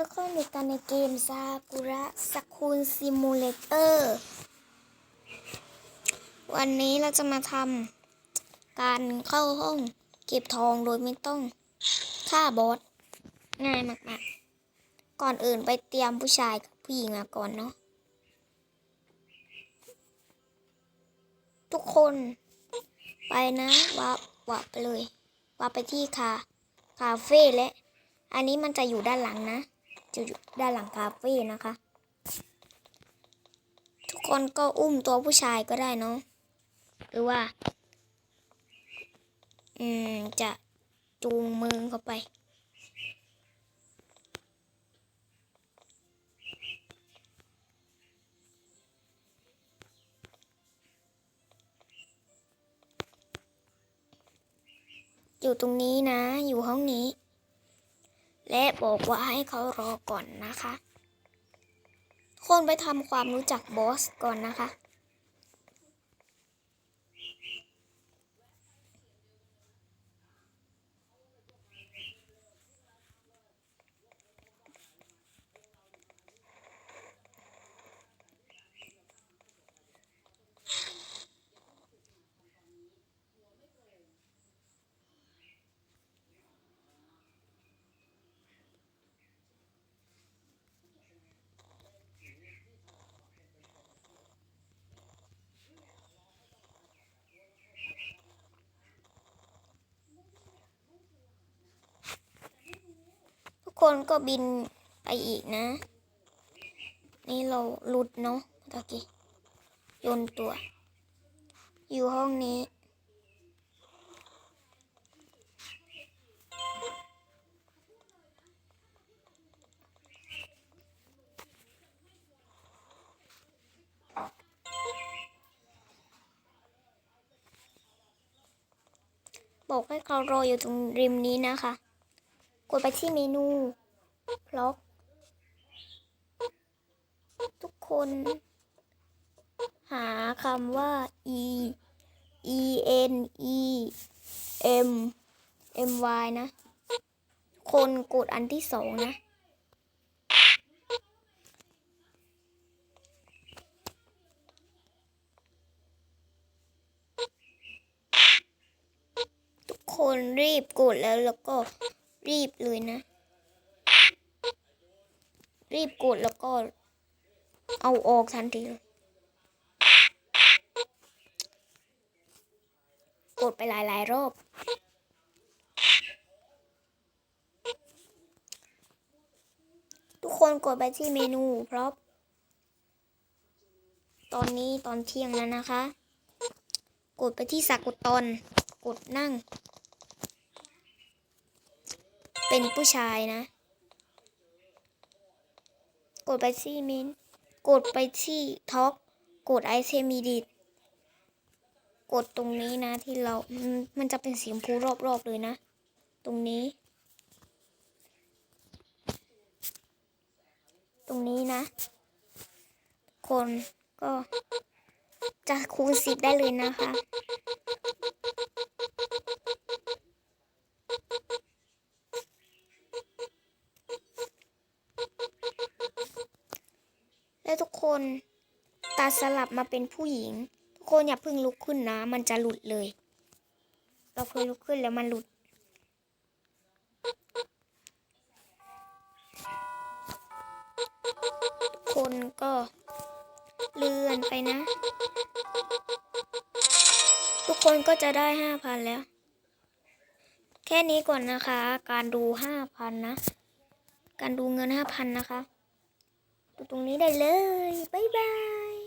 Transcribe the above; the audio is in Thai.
ทุกคนอยู่กันในเกมซากุระสคูลซิมูเลเตอร์วันนี้เราจะมาทำการเข้าห้องเก็บทองโดยไม่ต้องฆ่าบอสง่ายมากๆ ก่อนอื่นไปเตรียมผู้ชายกับผู้หญิงมาก่อนเนาะทุกคนไปนะวับวับไปเลยวับไปที่คาคาเฟ่และอันนี้มันจะอยู่ด้านหลังนะ จะอยู่ด้านหลังคาเฟ่นะคะ ทุกคนก็อุ้มตัวผู้ชายก็ได้เนาะหรือว่า อืม จะจูงมือเข้าไป อยู่ตรงนี้นะ อยู่ห้องนี้ และบอกว่าให้เขารอก่อนนะคะ คนไปทำความรู้จักบอสก่อนนะคะ คนก็บินไปอีกนะ นี่เราหลุดเนาะตะกี้โยนตัว อยู่ห้องนี้บอกให้เขารออยู่ตรงริมนี้นะคะ กดไปที่เมนูล็อก ทุกคน หาคำว่า e e n e m m y นะ คนกดอันที่สองนะ ทุกคนรีบกดแล้วแล้วก็ รีบเลยนะ รีบกดแล้วก็เอาออกทันทีเลยกดไปหลาย ๆ รอบ ทุกคนกดไปที่เมนูพร็อพตอนนี้ตอนเที่ยงแล้วนะคะ กดไปที่สักดตอน กดนั่ง เป็นผู้ชายนะ กดไปที่มินกดไปที่ท็อกกดไอเทมีดิตกดตรงนี้นะที่เรา มันจะเป็นสีชมพูรอบๆเลยนะ ตรงนี้ ตรงนี้นะ คนก็จะคูณสิบได้เลยนะคะ และทุกคนตัดสลับมาเป็นผู้หญิง ทุกคนอย่าเพิ่งลุกขึ้นนะ มันจะหลุดเลย เราเคยลุกขึ้นแล้วมันหลุด คนก็เลื่อนไปนะ ทุกคนก็จะได้ห้าพันแล้ว แค่นี้ก่อนนะคะ การดูห้าพันนะ การดูเงินห้าพันนะคะ ตรงนี้ได้เลย บ๊ายบาย